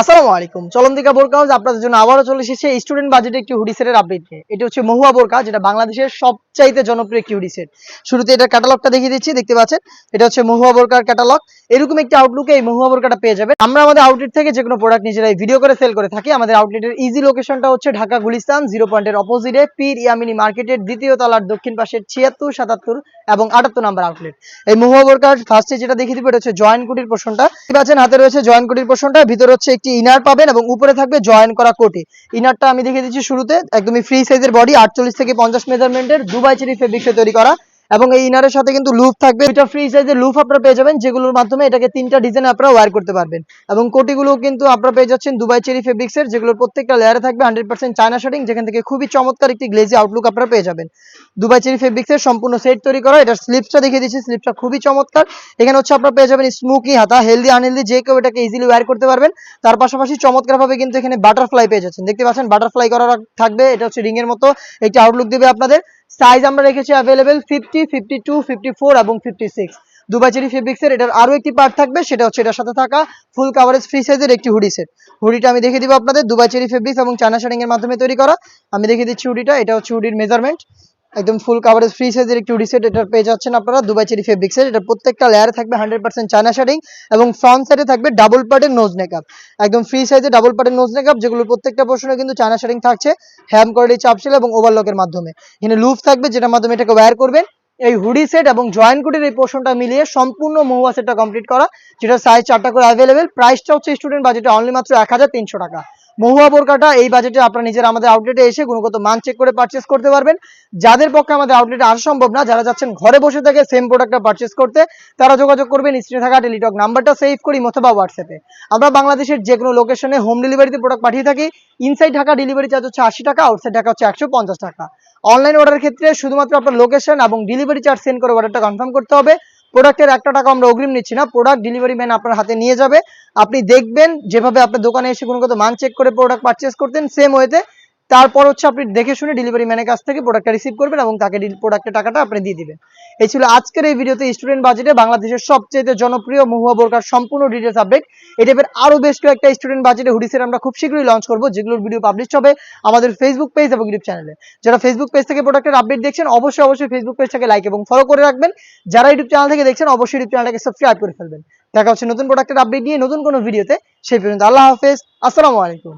আসসালামু আলাইকুম। চলন্তিকা বোরকা হাউস আপনাদের জন্য আবারও চলে এসেছে স্টুডেন্ট বাজেটে একটি হুডি সেটের আপডেট নিয়ে। এটি হচ্ছে মহুয়া বোরকা, যেটা বাংলাদেশের সবচাইতে জনপ্রিয় একটি হুডি সেট শুরুতে এটার ক্যাটালগটা দেখিয়ে দিচ্ছি, দেখতে পাচ্ছেন? এটা হচ্ছে মহুয়া বোরকার ক্যাটালগ এরকম একটি আউটলুকে এই মহুয়া বোরকাটা পেয়ে যাবেন। আমরা আমাদের আউটলেট থেকে যে কোনো প্রোডাক্ট নিজেরাই ভিডিও করে সেল করে থাকি। আমাদের আউটলেটের ইজি লোকেশনটা হচ্ছে ঢাকা গুলিস্তান জিরো পয়েন্টের অপোজিটে পীর ইয়ামিনী মার্কেটের দ্বিতীয় তলার দক্ষিণ পাশের ছিয়াত্তর, সাতাত্তর এবং আটাত্তর নাম্বার আউটলেট এই মহুয়া বোরকার ফার্স্টে যেটা দেখিয়ে দিব, এটা হচ্ছে জয়েন্ট কুটির পোর্শনটা ঠিক পাচ্ছেন, হাতে রয়েছে জয়েন্ট কুটির পোর্শনটা ভিতরে হচ্ছে একটি ইনার পাবেন এবং উপরে থাকবে জয়েন করা কোটি। ইনারটা আমি দেখিয়ে দিচ্ছি শুরুতে, একদমই ফ্রি সাইজের বডি আটচল্লিশ থেকে পঞ্চাশ মেজারমেন্টের দুবাই চেরি ফেব্রিক্সে তৈরি করা। এবং এই ইনারের সাথে কিন্তু লুপ থাকবে। এটা ফ্রি সাইজের লুপ আপনারা পেয়ে যাবেন, যেগুলোর মাধ্যমে এটাকে তিনটা ডিজাইন আপনারা ওয়ার করতে পারবেন। এবং কোটিগুলো কিন্তু আপনারা পেয়ে যাচ্ছেন দুবাই চেরি ফেব্রিক্সের যেগুলোর প্রত্যেকটা লেয়ারে থাকবে হান্ড্রেড পার্সেন্ট চায়না শার্টিং যেখান থেকে খুবই চমৎকার একটি গ্লেজি আউটলুক আপনারা পেয়ে যাবেন। দুবাই চেরি ফেব্রিক্সের সম্পূর্ণ সেট তৈরি করা, এটার স্লিপসটা দেখিয়ে দিচ্ছি স্লিপটা খুবই চমৎকার। এখানে হচ্ছে আপনারা পেয়ে যাবেন স্মুকি হাতা হেলদি আনহেলদি যে কেউ এটাকে ইজিলি ওয়ার করতে পারবেন। তার পাশাপাশি চমৎকারভাবে কিন্তু এখানে বাটারফ্লাই পেয়ে যাচ্ছেন। দেখতে পাচ্ছেন বাটারফ্লাই করা থাকবে, এটা হচ্ছে রিং এর মতো একটি আউটলুক দেবে আপনাদের। সাইজ আমরা রেখেছি available fifty fifty two fifty four এবং ফিফটি সিক্স দুবাচেরি ফেব্রিক্সের এটার আরও একটি পার্ট থাকবে, সেটা হচ্ছে এটার সাথে থাকা ফুল কাভারেজ ফ্রি সাইজের একটি হুডি সেট হুডিটা আমি দেখে দিব আপনাদের দুবাচেরি ফেব্রিক্স এবং চানা শাড়িংয়ের মাধ্যমে তৈরি করা। আমি দেখে দিচ্ছি হুডিটা এটা হচ্ছে হুডির মেজারমেন্ট একদম ফুল কাভারেজ ফ্রি সাইজের একটি হুডি সেট এটা পেয়ে যাচ্ছেন আপনারা দুবাই চেরি ফেব্রিক্সের এটা প্রত্যেকটা লেয়ারে থাকবে হান্ড্রেড পার্সেন্ট চায়না শাড়িং এবং ফ্রন্ট সাইডে থাকবে ডাবল পার্টের নোজ মেকআপ একদম ফ্রি সাইজে ডাবল পার্টের নোজ মেকআপ যেগুলো প্রত্যেকটা পোর্শনে কিন্তু চায়না শাড়িং থাকছে হ্যাম কোয়ালিটি চাপশিল এবং ওভারলকের মাধ্যমে। এখানে লুপ থাকবে, যেটার মাধ্যমে এটাকে ওয়্যার করবেন। এই হুডি সেট এবং জয়েন্ট কুটির এই পোর্শনটা মিলিয়ে সম্পূর্ণ মহুয়া সেটটা কমপ্লিট করা যেটা সাইজ চারটা করে অ্যাভেলেবেল প্রাইসটা হচ্ছে স্টুডেন্ট বাজেটে অনলি মাত্র এক হাজার তিনশো টাকা। মহুয়া বোরকাটা, এই বাজেটে আপনারা নিজের আমাদের আউটলেটে এসে গুণগত মান চেক করে পারচেস করতে পারবেন। যাদের পক্ষে আমাদের আউটলেটে আসা সম্ভব না, যারা যাচ্ছেন ঘরে বসে থেকে সেম প্রোডাক্টটা পারচেস করতে, তারা যোগাযোগ করবেন স্ক্রিনে থাকা টেলিটক নাম্বারটা সেভ করি অথবা হোয়াটসঅ্যাপে আমরা বাংলাদেশের যে কোনো লোকেশনে হোম ডেলিভারিতে প্রোডাক্ট পাঠিয়ে থাকি। ইনসাইড ঢাকা ডেলিভারি চার্জ হচ্ছে আশি টাকা আউটসাইড ঢাকা হচ্ছে একশো পঞ্চাশ টাকা। অনলাইন অর্ডারের ক্ষেত্রে শুধুমাত্র আপনার লোকেশন এবং ডেলিভারি চার্জ সেন্ড করে অর্ডারটা কনফার্ম করতে হবে। প্রোডাক্টের একটা টাকা আমরা অগ্রিম নিচ্ছি না। প্রোডাক্ট ডেলিভারি ম্যান আপনার হাতে নিয়ে যাবে। আপনি দেখবেন, যেভাবে আপনার দোকানে এসে গুণগত মান চেক করে প্রোডাক্ট পারচেস করতেন সেম ওয়েতে তারপর হচ্ছে আপনি দেখে শুনে ডেলিভারি ম্যানের কাছ থেকে প্রোডাক্টটা রিসিভ করবেন এবং তাকে প্রোডাক্টের টাকাটা আপনি দিয়ে দিবেন। এই ছিল আজকের এই ভিডিওতে স্টুডেন্ট বাজেটে বাংলাদেশের সবচেয়ে জনপ্রিয় মহুয়া বোরকার সম্পূর্ণ ডিটেলস আপডেট এই টাইপের আরও বেশ কয়েকটা স্টুডেন্ট বাজেটে হুডিসের আমরা খুব শীঘ্রই লঞ্চ করব, যেগুলোর ভিডিও পাবলিশ হবে আমাদের ফেসবুক পেজ এবং ইউটিউব চ্যানেলে যারা ফেসবুক পেজ থেকে প্রোডাক্টের আপডেট দেখছেন, অবশ্যই অবশ্যই ফেসবুক পেজটাকে লাইক এবং ফলো করে রাখবেন। যারা ইউটিউব চ্যানেল থেকে দেখছেন, অবশ্যই ইউটিউব চ্যানেলটাকে সাবস্ক্রাইব করে ফেলবেন। দেখা হচ্ছে নতুন প্রোডাক্টের আপডেট নিয়ে নতুন কোনো ভিডিওতে সেই পর্যন্ত আল্লাহ হাফেজ। আসসালামু আলাইকুম।